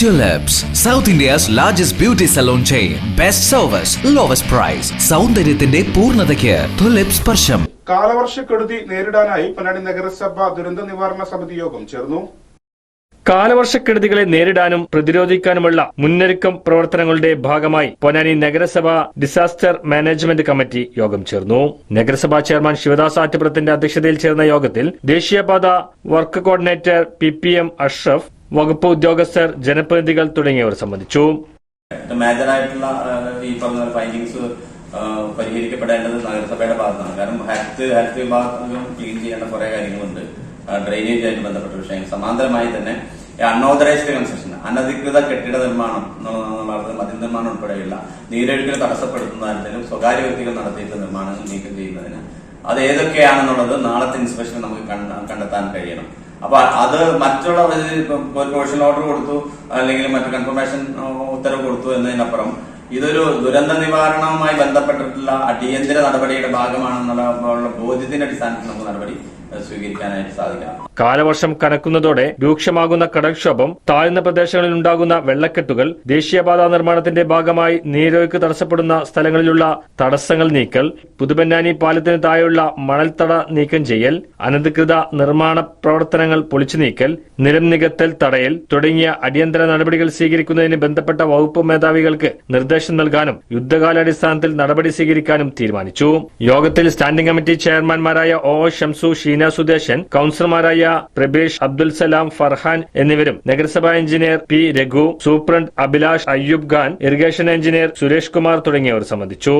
Tulips, south India's largest beauty salon chain. Best service, lowest price സൗന്ദര്യത്തിന്റെ പൂർണതയ്ക്ക് tulips സ്പർശം. കാലവർഷക്കെടുതി നേരിടാനായി പൊന്നാനി നഗരസഭ ദുരന്ത നിവാരണ സമിതി യോഗം ചേർന്നു. കാലവർഷക്കെടുതികളെ നേരിടാനും പ്രതിരോധിക്കാനുമുള്ള മുന്നൊരുക്കം പ്രവർത്തനങ്ങളുടെ ഭാഗമായി പൊന്നാനി നഗരസഭ ഡിസാസ്റ്റർ മാനേജ്മെന്റ് കമ്മിറ്റി യോഗം ചേർന്നു. നഗരസഭാ ചെയർമാൻ ശിവദാസ് ആറ്റുപുറത്തിന്റെ അധ്യക്ഷതയിൽ ചേർന്ന യോഗത്തിൽ ദേശീയപാത work coordinator P P M Ashraf വകുപ്പ് ഉദ്യോഗസ്ഥർ ജനപ്രതിനിധികൾ തുടങ്ങിയവർ സംബന്ധിച്ചു. ഈ ഫൈൻഡിങ്സ് പരിഹരിക്കപ്പെടേണ്ടത് നഗരസഭയുടെ ഭാഗത്താണ്. കാരണം ഹെൽത്ത് ഹെൽത്ത് വിഭാഗം ക്ലീൻ ചെയ്യേണ്ട കുറെ കാര്യങ്ങളുണ്ട്. ഡ്രെയിനേജ് ആയിട്ട് ബന്ധപ്പെട്ട വിഷയങ്ങൾ. സമാന്തരമായി തന്നെ അൺഓതറൈസ്ഡ് കൺസ്ട്രക്ഷൻ അനധികൃത കെട്ടിട നിർമ്മാണം മതിൽ നിർമ്മാണം ഉൾപ്പെടെയുള്ള നീരൊഴുക്കിൽ തടസ്സപ്പെടുത്തുന്ന തരത്തിലും സ്വകാര്യ വ്യക്തികൾ നടത്തിയിട്ടുള്ള നിർമ്മാണങ്ങൾ നീക്കം ചെയ്യുന്നതിന് അത് ഏതൊക്കെയാണെന്നുള്ളത് നാളത്തെ ഇൻസ്പെക്ഷൻ നമുക്ക് കണ്ട- കണ്ടെത്താൻ കഴിയണം. അപ്പൊ അത് മറ്റുള്ള ഒരു പ്രൊവിഷണൽ ഓർഡർ കൊടുത്തു അല്ലെങ്കിൽ മറ്റു കൺഫർമേഷൻ ഉത്തരവ് കൊടുത്തു എന്നതിനപ്പുറം ഇതൊരു ദുരന്ത നിവാരണവുമായി ബന്ധപ്പെട്ടിട്ടുള്ള അടിയന്തര നടപടിയുടെ ഭാഗമാണെന്നുള്ള ബോധ്യത്തിന്റെ അടിസ്ഥാനത്തിൽ നമുക്ക് നടപടി കാലവർഷം കനക്കുന്നതോടെ രൂക്ഷമാകുന്ന കടൽക്ഷോഭം താഴ്ന്ന പ്രദേശങ്ങളിൽ ഉണ്ടാകുന്ന വെള്ളക്കെട്ടുകൾ ദേശീയപാതാ നിർമ്മാണത്തിന്റെ ഭാഗമായി നീരൊഴുക്ക് തടസ്സപ്പെടുന്ന സ്ഥലങ്ങളിലുള്ള തടസ്സങ്ങൾ നീക്കൽ പുതുപന്നാനി പാലത്തിന് താഴെയുള്ള മണൽത്തട നീക്കം ചെയ്യൽ അനധികൃത നിർമ്മാണ പ്രവർത്തനങ്ങൾ പൊളിച്ചു നീക്കൽ നിലം നികത്തൽ തടയൽ തുടങ്ങിയ അടിയന്തര നടപടികൾ സ്വീകരിക്കുന്നതിന് ബന്ധപ്പെട്ട വകുപ്പ് മേധാവികൾക്ക് നിർദ്ദേശം നൽകാനും യുദ്ധകാലാടിസ്ഥാനത്തിൽ നടപടി സ്വീകരിക്കാനും തീരുമാനിച്ചു. യോഗത്തിൽ സ്റ്റാൻഡിംഗ് കമ്മിറ്റി ചെയർമാൻമാരായ ഒ ഷംസു ഷീന സുദേശൻ കൌൺസിലർമാരായ പ്രബേഷ് അബ്ദുൽ സലാം ഫർഹാൻ എന്നിവരും. നഗരസഭാ engineer P Raghu superintendent Abhilash Ayyub Khan irrigation engineer Suresh Kumar തുടങ്ങിയവർ സംബന്ധിച്ചു.